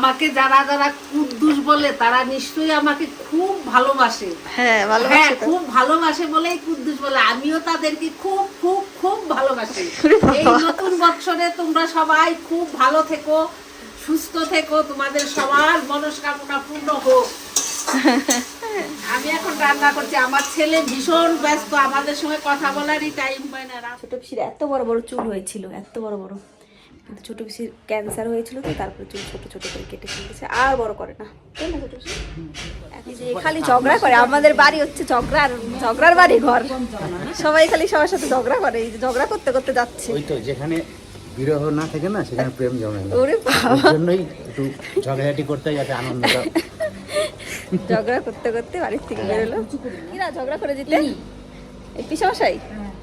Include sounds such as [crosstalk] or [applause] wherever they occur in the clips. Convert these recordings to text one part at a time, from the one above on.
আমাকে যারা যারা কুদ্দুস বলে তারা নিশ্চয়ই আমাকে খুব ভালোবাসে। হ্যাঁ হ্যাঁ খুব ভালোবাসে বলেই কুদ্দুস বলে। আমিও তাদেরকে খুব খুব খুব ভালোবাসি। [laughs] এই নতুন বৎসরে তোমরা সবাই খুব ভালো থেকো সুস্থ থেকো তোমাদের সবার মনস্কামনা পূর্ণ হোক। [laughs] আমি এখন রান্না করছি। আমার ছেলে ভীষণ ব্যস্ত আমাদের সঙ্গে কথা বলারই টাইম পায় না। ছোট পিসির এত বড় বড় চুল হয়েছিল এত বড় বড়। কিন্তু ছোট পিসির ক্যান্সার হয়েছিল তো তারপরে চুল ছোট ছোট করে কেটে ফেলেছে। আর বড় করে না। তাই না ছোট পিসি? যে খালি ঝগড়া করে আমাদের বাড়ি হচ্ছে ঝগড়ার ঝগড়ার বাড়ি ঘর। সবাই খালি সবার সাথে ঝগড়া করে এই যে ঝগড়া করতে করতে যাচ্ছে। ওই তো যেখানে বিরহ না থাকে না সেখানে প্রেম জমে না। ওরে বাবা। জন্যই একটু ঝগড়াঝাটি করতে যাতে আনন্দটা ঝগড়া করতে করতে বাড়ির থেকে বেরোলো কিরা ঝগড়া করে দিতে? এই পিসামশাই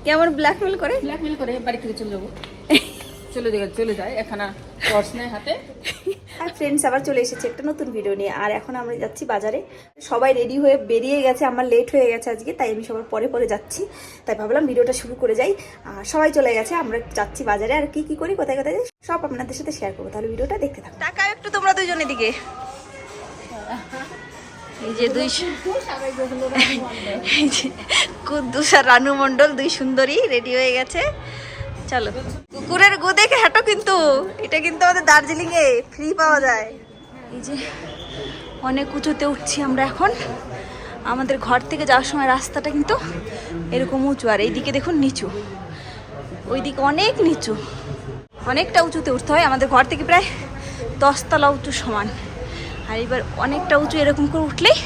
কেমন ব্ল্যাকমেল করে? ব্ল্যাকমেল করে বাড়ি থেকে চলে যাব। [laughs] চলে যায় চলে যায়। এখানে নেয় হাতে। আর ফ্রেন্ডস আবার চলে এসেছে একটা নতুন ভিডিও নিয়ে। আর এখন আমরা যাচ্ছি বাজারে। সবাই রেডি হয়ে বেরিয়ে গেছে আমার লেট হয়ে গেছে আজকে তাই আমি সবার পরে পরে যাচ্ছি। তাই ভাবলাম ভিডিওটা শুরু করে যাই। আর সবাই চলে গেছে আমরা যাচ্ছি বাজারে। আর কি কি করি কোথায় কোথায় যাই, সব আপনাদের সাথে শেয়ার করব। তাহলে ভিডিওটা দেখতে থাকো টাকা একটু তোমরা দুজনের দিকে। এই যে দুই এই কুদ্দুস আর রানু মণ্ডল দুই সুন্দরী রেডি হয়ে গেছে। চলো। কুকুরের গু দেখে হাঁটো কিন্তু, এটা কিন্তু আমাদের দার্জিলিং এ ফ্রি পাওয়া যায়। এই যে, অনেক উঁচুতে উঠছি আমরা এখন। আমাদের ঘর থেকে যাওয়ার সময় রাস্তাটা কিন্তু এরকম উঁচু, আর এইদিকে দেখুন নিচু। ওই ওইদিকে অনেক নিচু। অনেকটা উঁচুতে উঠতে হয়, আমাদের ঘর থেকে প্রায় দশতলা উঁচু সমান। আর এবার অনেকটা উঁচু এরকম করে উঠলেই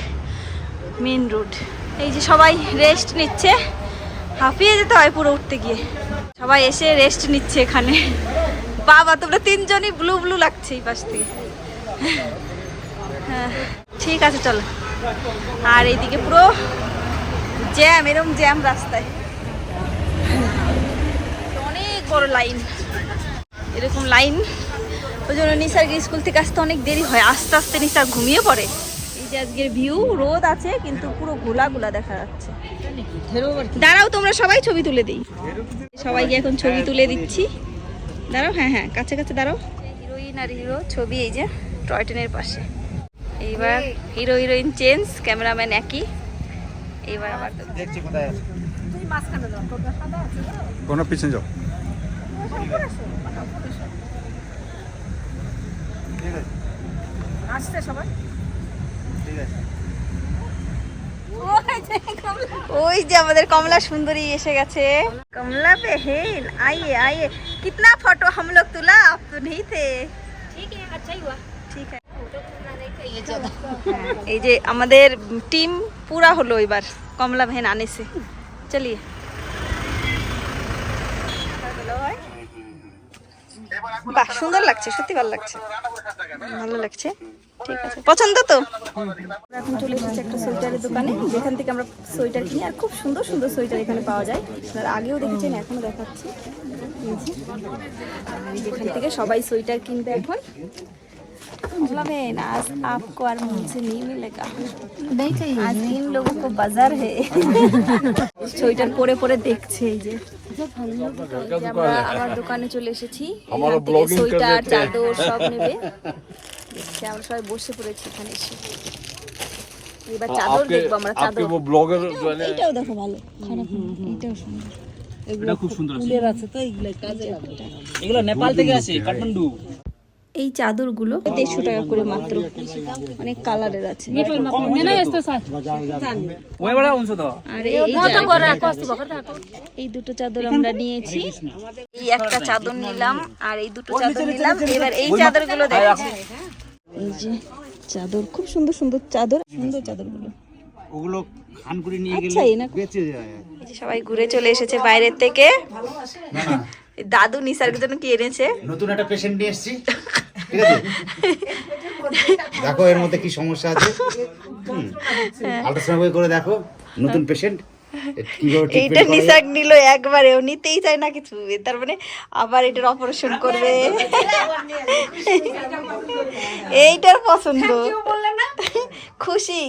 মেন রোড এই যে সবাই রেস্ট নিচ্ছে। হাঁপিয়ে যেতে হয় পুরো উঠতে গিয়ে। সবাই এসে রেস্ট নিচ্ছে এখানে। বাবা, তোমরা তিনজনই ব্লু ব্লু লাগছে এই পাশ থেকে হ্যাঁ ঠিক আছে, চলো। আর এইদিকে পুরো জ্যাম এরকম জ্যাম রাস্তায়। অনেক বড় লাইন এরকম লাইন ওই জন্য নিসার্গ স্কুল থেকে আসতে অনেক দেরি হয়। আস্তে আস্তে নিসার ঘুমিয়ে পড়ে। যে আজকের ভিউ রোদ আছে কিন্তু পুরো গোলা গোলা দেখা যাচ্ছে। দাঁড়াও তোমরা সবাই ছবি তুলে দিই। সবাইকে এখন ছবি তুলে দিচ্ছি। দাঁড়াও হ্যাঁ হ্যাঁ কাছে কাছে দাঁড়াও। হিরোইন আর হিরো ছবি এই যে টয় ট্রেনের পাশে। এইবার হিরো হিরোইন চেঞ্জ ক্যামেরাম্যান একই। এইবার আবার দেখছি কোথায় আছে। কোনো পিছনে যাও। আসছে সবাই? ওই যে আমাদের কমলা সুন্দরী এসে গেছে कमला बहन आइए आइए कितना फोटो हम लोग तुला आप तो नहीं थे ठीक है अच्छा ही हुआ ठीक है এই যে আমাদের টিম পুরা হলো এবার কমলা बहन आने से चलिए বাহ সুন্দর লাগছে সত্যি ভালো লাগছে ভালো লাগছে ঠিক আছে পছন্দ তো এখন চলে এসেছি একটা সোয়েটারের দোকানে যেখান থেকে আমরা সোয়েটার কিনি আর খুব সুন্দর সুন্দর সোয়েটার এখানে পাওয়া যায় আপনারা আগেও দেখেছেন এখনো দেখাচ্ছি এই যে। আর যেখান থেকে সবাই সোয়েটার কিনবে এখন बोला मैं आज आपको और मुझसे नहीं मिलेगा नहीं चाहिए आज तीन लोगों को बाजार है সোয়েটার পরে পরে দেখছে এই যে আমার দোকানে চলে এসেছি। সোয়েটার চাদর সব নেবে। দেখছি আমরা সবাই বসে পড়েছি এখানে এসে। এবার চাদর দেখব আমরা চাদর। এটাও দেখো ভালো খারাপ এটাও সুন্দর। এগুলো খুব সুন্দর আছে। তো এগুলো কাজে লাগে এগুলো নেপাল থেকে আসে কাঠমান্ডু। এই চাদরগুলো। দেড়শো টাকা করে মাত্র। অনেক কালারের আছে। ওই বড় উনশো তো আর এই এই দুটো চাদর আমরা নিয়েছি। এই একটা চাদর নিলাম আর এই দুটো চাদর নিলাম। এবার এই চাদরগুলো দেখছি এই যে চাদর খুব সুন্দর সুন্দর চাদর সুন্দর চাদরগুলো। ওগুলো খান নিয়ে গেলে আচ্ছা? বেঁচে যায়। সবাই ঘুরে চলে এসেছে বাইরের থেকে। দাদু নিসার্গের জন্য কি এনেছে? নতুন একটা পেশেন্ট নিয়ে এসেছি। ঠিক আছে? দেখো এর মধ্যে কি সমস্যা আছে। আল্ট্রাসাউন্ড করে দেখো নতুন পেশেন্ট এইটা নিল একবারে ও নিতেই চায় না কিছু। তার মানে আবার এটার অপারেশন করবে। এইটার পছন্দ। খুশি।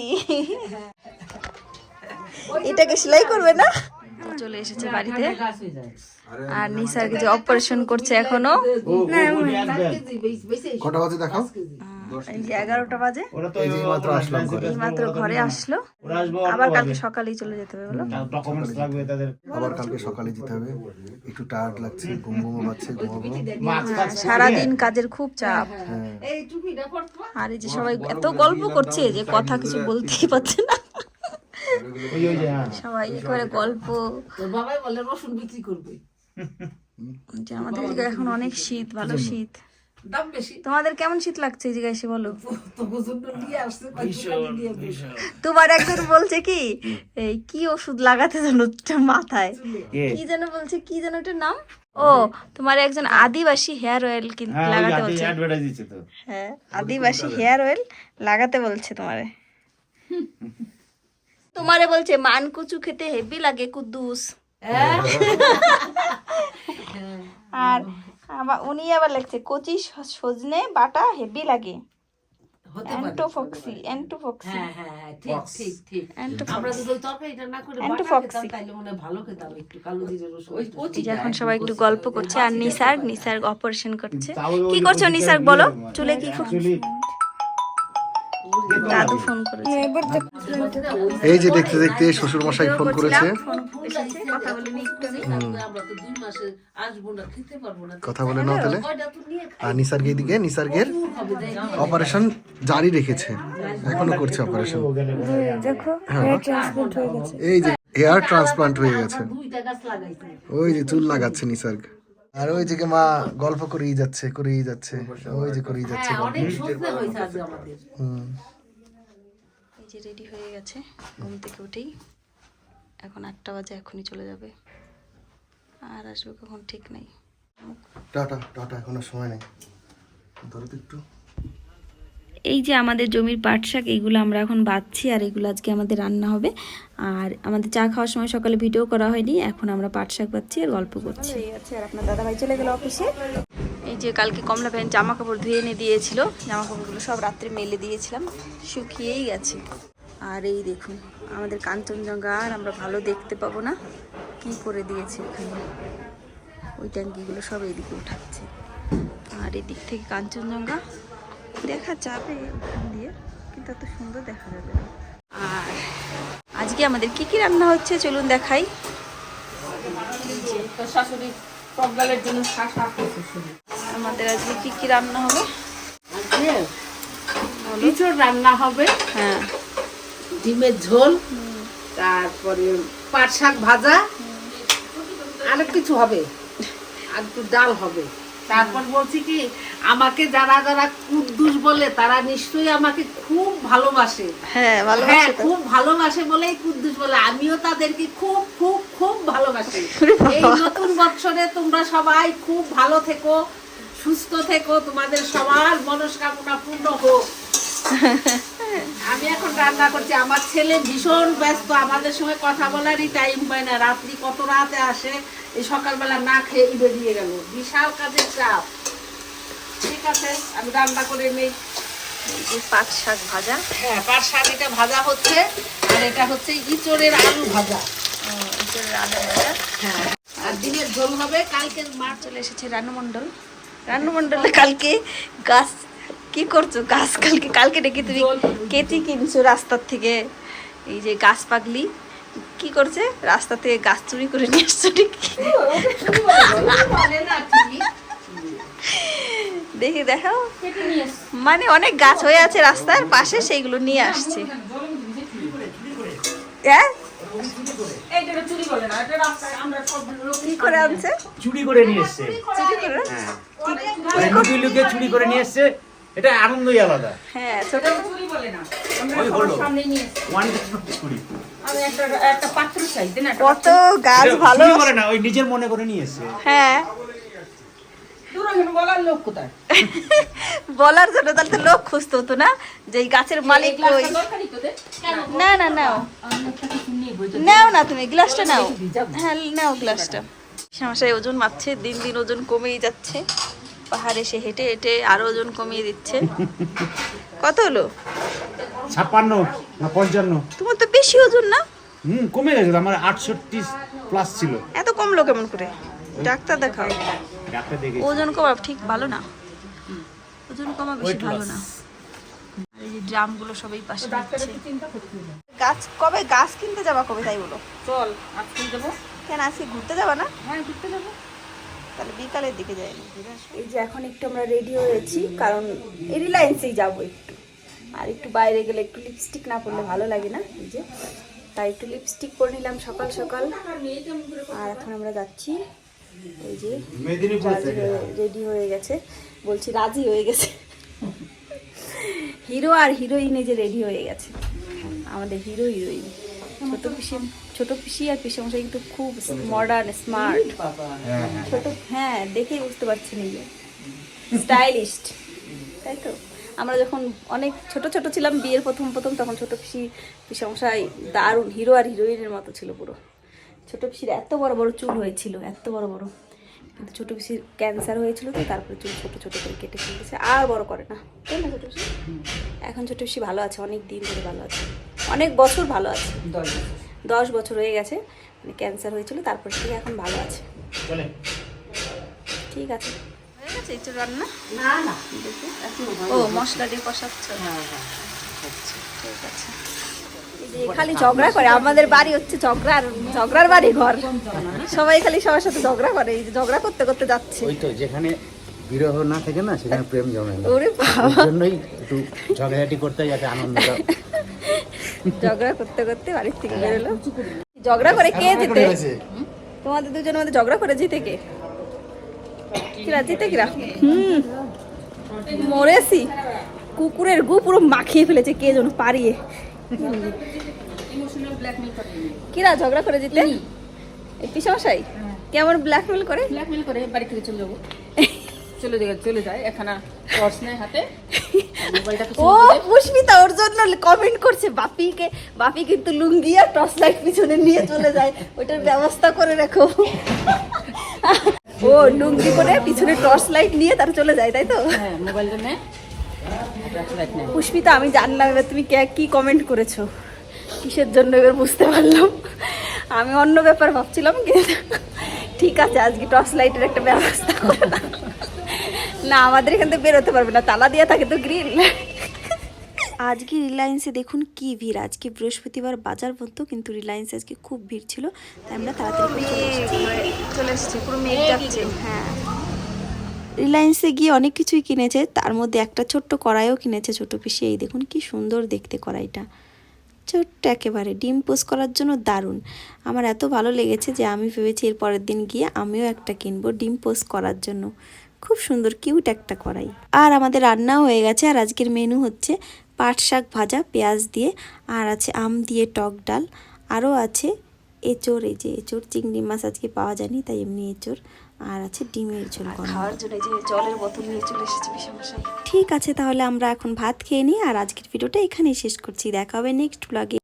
এটাকে সেলাই করবে না? চলে এসেছে বাড়িতে। আর নিসার্গে যে অপারেশন করছে এখনও? কটা বাজে দেখাও? এগারোটা বাজে। মাত্র ঘরে। আসলো। আবার কালকে সকালেই চলে যেতে হবে বলো? আবার কালকে সকালে যেতে হবে। একটু টায়ার্ড লাগছে ঘুম ঘুমো পাচ্ছে মাছ সারাদিন কাজের খুব চাপ। পরতো আর এই যে সবাই এত গল্প করছে যে কথা কিছু বলতেই পারছে না। হ্যাঁ [laughs] সবাই করে গল্প। বাবাই বলে রসুন বিক্রি করবে। যে আমাদের এদিকে এখন অনেক শীত ভালো শীত। দাম বেশি। তোমাদের কেমন শীত লাগছে এই জায়গায় এসে বলো? তোমার একজন বলছে কি এই কি ওষুধ লাগাতে জানো মাথায়? কি? যেন বলছে কি যেন ওটার নাম? ও তোমার একজন আদিবাসী হেয়ার অয়েল হ্যাঁ লাগাতে বলছে। অ্যাডভার্টাইজ দিচ্ছে তো। হ্যাঁ আদিবাসী হেয়ার অয়েল লাগাতে বলছে তোমারে। [laughs] তোমারে বলছে মান কুচু খেতে হেভি লাগে কুদ্দুস। আর আবার উনি আবার লেখছে কচি সজনে বাটা হেভি লাগে। অ্যান্টোফক্সি অ্যান্টোফক্সি হ্যাঁ হ্যাঁ হ্যাঁ, ঠিক ঠিক ঠিক। অ্যান্টোফক্সি আমরা যদি তরকারিটা না করে বাটা Antifoxy। খেতাম তাইলে মনে ভালো খেতাম একটু কালো জিরে রসুন একটু। এখন সবাই একটু গল্প করছে আর নিসার্গ নিসার্গ অপারেশন করছে। কি করছ নিসার্গ বলো? চুলে কি কর- চুলি। দাদু ফোন করেছে। এই যে দেখতে দেখতে শ্বশুর মশাই ফোন করেছে। কথা বলে নি একটু আগে। আমরা তো দুই মাসে আসব না খেতে পারব না। কথা বলে নাও তাহলে। আর নিসার্গের দিকে নিসার্গের অপারেশন জারি রেখেছে। এখনও করছে অপারেশন। এই যে হেয়ার ট্রান্সপ্লান্ট হয়ে গেছে। ওই যে চুল লাগাচ্ছে নিসার্গ। আর ওই যে মা গল্প করেই যাচ্ছে করেই যাচ্ছে। ওই যে করেই যাচ্ছে হ্যাঁ অনেক সজনে হয়েছে আজ আমাদের। হুম। এই যে রেডি হয়ে গেছে ঘুম থেকে উঠেই। এখন আটটা বাজে এখনই চলে যাবে। আর আসবে কখন ঠিক নাই। টাটা টাটা এখনও সময় নেই। ধরো তো একটু। এই যে আমাদের জমির পাট শাক এইগুলো আমরা এখন বাঁধছি আর এগুলো আজকে আমাদের রান্না হবে। আর আমাদের চা খাওয়ার সময় সকালে ভিডিও করা হয়নি, এখন আমরা পাট শাক বাঁধছি আর গল্প করছি। আর আপনার দাদা ভাই চলে গেল অফিসে। এই যে কালকে কমলা ভ্যান জামা কাপড় ধুয়ে এনে দিয়েছিল। জামা কাপড়গুলো সব রাত্রে মেলে দিয়েছিলাম, শুকিয়েই গেছে। আর এই দেখুন, আমাদের কাঞ্চনজঙ্ঘা, আর আমরা ভালো দেখতে পাবো না। কি করে দিয়েছে এখানে? ওই ট্যাঙ্কিগুলো সব এইদিকে উঠাচ্ছে। আর এদিক থেকে কাঞ্চনজঙ্ঘা দেখা যাবে ওখান দিয়ে কিন্তু এত সুন্দর দেখা যাবে না। আর আজকে আমাদের কি কি রান্না হচ্ছে চলুন দেখাই। তো শাশুড়ি প্রজ্ঞালের জন্য আমাদের আজকে কি কি রান্না হবে? আজকে ইঁচড় রান্না হবে হ্যাঁ। ডিমের ঝোল তারপরে পাট শাক ভাজা আরেক কিছু হবে আর একটু ডাল হবে। তারপর বলছি কি আমাকে যারা যারা কুদ্দুস বলে তারা নিশ্চয়ই আমাকে খুব ভালোবাসে। হ্যাঁ হ্যাঁ খুব ভালোবাসে বলেই কুদ্দুস বলে। আমিও তাদেরকে খুব খুব খুব ভালোবাসি। এই নতুন বছরে তোমরা সবাই খুব ভালো থেকো সুস্থ থেকো তোমাদের সবার মনস্কামনা পূর্ণ হোক। আমি এখন রান্না করছি। আমার ছেলে ভীষণ ব্যস্ত। আমাদের সঙ্গে কথা বলারই টাইম পায় না। রাত্রি কত রাতে আসে? এই সকালবেলা না খেয়ে বেরিয়ে গেল। বিশাল কাজের চাপ। ঠিক আছে আমি রান্না করে নেই। পাট শাক ভাজা? হ্যাঁ পাট শাক এটা ভাজা হচ্ছে আর এটা হচ্ছে ইঁচড়ের আলু ভাজা। ও, এঁচোড়ের আলু ভাজা। হ্যাঁ আর ঝোল হবে চলে এসেছে রানুমণ্ডল রানুমণ্ডলে কালকে গাছ কি করছ গাছ? কালকে কালকে তুমি কিনছো। রাস্তার থেকে। এই যে গাছ পাগলি কি করছে? রাস্তা থেকে গাছ চুরি করে নিয়ে আসছো ঠিক দেখি দেখাও। মানে অনেক গাছ হয়ে আছে রাস্তার পাশে সেইগুলো নিয়ে আসছে। হ্যাঁ চুরি করে না এটা রাস্তায় আমরা সব লোক কি করে আনছে। চুরি করে নিয়ে এসছে। চুরি করে চুরি নিয়ে এসছে। এটা আনন্দই আলাদা। হ্যাঁ ছোট। চুরি বলে না। আমরা ওই সবার হলো। সামনে নিয়ে ওয়ান চুরি। আমি একটা একটা পাত্র চাই দেন একটা কত গাছ ভালো। করে না ওই নিজের মনে করে নিয়ে এসছে। হ্যাঁ। বলার জন্য তাহলে তো লোক খুঁজতে হতো না যে এই গাছের মালিক কই না না নাও। নাও না তুমি গ্লাসটা নাও। হ্যাঁ নাও গ্লাসটা। শ্যামাশাই ওজন মাপছে দিন দিন ওজন কমেই যাচ্ছে। পাহাড়ে এসে হেঁটে হেঁটে আরও ওজন কমিয়ে দিচ্ছে। কত হলো? ছাপ্পান্ন না পঞ্চান্ন? তোমার তো বেশি ওজন না? হুম কমে গেছে আমার আটষট্টি প্লাস ছিল। এত কমলো কেমন করে? ডাক্তার দেখাও। ওজন কমা ঠিক ভালো না। ওজন কমা বেশি ভালো. না। ড্রামগুলো সবাই পাশে গাছ কবে গাছ কিনতে যাবা কবে তাই বলো? চল আজকে যাব। কেন আজকে ঘুরতে যাবা না? হ্যাঁ ঘুরতে যাব। তাহলে বিকালের দিকে যাই এই যে এখন একটু আমরা রেডি হয়েছি কারণ এই রিলায়েন্সেই যাব একটু। আর একটু বাইরে গেলে একটু লিপস্টিক না পরলে ভালো লাগে না এই যে। তাই একটু লিপস্টিক পরে নিলাম সকাল সকাল। আর এখন আমরা যাচ্ছি এই যে হয়ে রেডি হয়ে গেছে। বলছি রাজি হয়ে গেছে। হিরো আর হিরোইনে যে রেডি হয়ে গেছে। আমাদের হিরো হিরোইন। ছোট পিসি ছোট পিসি আর পিসি মশাই কিন্তু খুব মডার্ন স্মার্ট ছোট হ্যাঁ। দেখেই বুঝতে পারছি নিজে। স্টাইলিস্ট তাই তো? আমরা যখন অনেক ছোট ছোট ছিলাম বিয়ের প্রথম প্রথম তখন ছোট পিসি পিসামশাই দারুণ হিরো আর হিরোইনের মতো ছিল পুরো। ছোট পিসির এত বড় বড় চুল হয়েছিল এত বড় বড়। কিন্তু ছোট পিসির ক্যান্সার হয়েছিল তো তারপরে চুল ছোট ছোট করে কেটে ফেলেছে আর বড় করে না। তাই না ছোট পিসি? এখন ছোট পিসি ভালো আছে অনেক দিন ধরে ভালো আছে। অনেক বছর ভালো আছে। দশ বছর। দশ বছর হয়ে গেছে মানে ক্যান্সার হয়েছিল তারপর থেকে এখন ভালো আছে। ঠিক আছে। হয়ে গেছে একটু রান্না? না না। ও মশলা দিয়ে কষাচ্ছ? আচ্ছা, ঠিক আছে। খালি ঝগড়া করে আমাদের বাড়ি হচ্ছে ঝগড়ার ঝগড়ার বাড়ি ঘর। সবাই খালি সবার সাথে ঝগড়া করে এই ঝগড়া করতে করতে যাচ্ছে। ওই তো যেখানে বিরহ না থাকে না সেখানে প্রেম জমে না। ওরে বাবা। জন্যই একটু ঝগড়াঝাটি করতে যাতে আনন্দটা ঝগড়া করতে করতে বাড়ির থেকে বেরোলো ঝগড়া করে কে জিতে? তোমাদের দুজনের মধ্যে ঝগড়া করে জিতে কে? কিরা জিতে কিরা? হুম। মরেছি। কুকুরের গু পুরো মাখিয়ে ফেলেছে কে যেন পারিয়ে। করে ঝগড়া করে এই পিসামশাই? কেমন ব্ল্যাকমেল করে? ব্ল্যাকমেল করে বাড়ি থেকে চলে যাব। চলে যায় চলে যায় এখানা টর্চ নেয় হাতে। ও পুষ্পিতা ওর জন্য কমেন্ট করছে বাপিকে বাপি কিন্তু লুঙ্গি আর টর্চ লাইট পিছনে নিয়ে চলে যায়। ওটার ব্যবস্থা করে রাখো। ও লুঙ্গি করে পিছনে টর্চ লাইট নিয়ে তার চলে যায় তাই তো? হ্যাঁ মোবাইলটা নেয়। পুষ্পিতা আমি জানলাম এবার তুমি কে কি কমেন্ট করেছ? কিসের জন্য এবার বুঝতে পারলাম? আমি অন্য ব্যাপার ভাবছিলাম কিন্তু ঠিক আছে আজকে টর্চ লাইটের একটা ব্যবস্থা না আমাদের এখান থেকে বেরোতে পারবে না তালা দিয়ে থাকে তো গ্রিল। আজকে রিলায়েন্সে দেখুন কি ভিড় আজকে বৃহস্পতিবার বাজার বন্ধ কিন্তু রিলায়েন্সে আজকে খুব ভিড় ছিল তাই আমরা তাড়াতাড়ি চলে এসেছি। চলে এসেছি পুরো মেঘ যাচ্ছে হ্যাঁ। রিলায়েন্সে গিয়ে অনেক কিছুই কিনেছে, তার মধ্যে একটা ছোট্ট কড়াইও কিনেছে ছোট পিসি। এই দেখুন কি সুন্দর দেখতে কড়াইটা। ছোট্ট একেবারে, ডিম পোস্ট করার জন্য দারুণ। আমার এত ভালো লেগেছে যে আমি ভেবেছি এর পরের দিন গিয়ে আমিও একটা কিনবো ডিম পোস্ট করার জন্য। খুব সুন্দর, কিউট একটা কড়াই। আর আমাদের রান্নাও হয়ে গেছে, আর আজকের মেনু হচ্ছে পাট শাক ভাজা, পেঁয়াজ দিয়ে, আর আছে আম দিয়ে টক ডাল। আরও আছে এঁচোড়, এই যে এঁচোড়, চিংড়ি মাছ আজকে পাওয়া যায়নি, তাই এমনি এঁচোড়। আর আছে ডিমের ঝোল খাওয়ার জন্য যে জলের বোতল নিয়ে চলে এসেছি ঠিক আছে তাহলে আমরা এখন ভাত খেয়ে নিই আর আজকের ভিডিওটা এখানেই শেষ করছি। দেখা হবে নেক্সট ব্লগে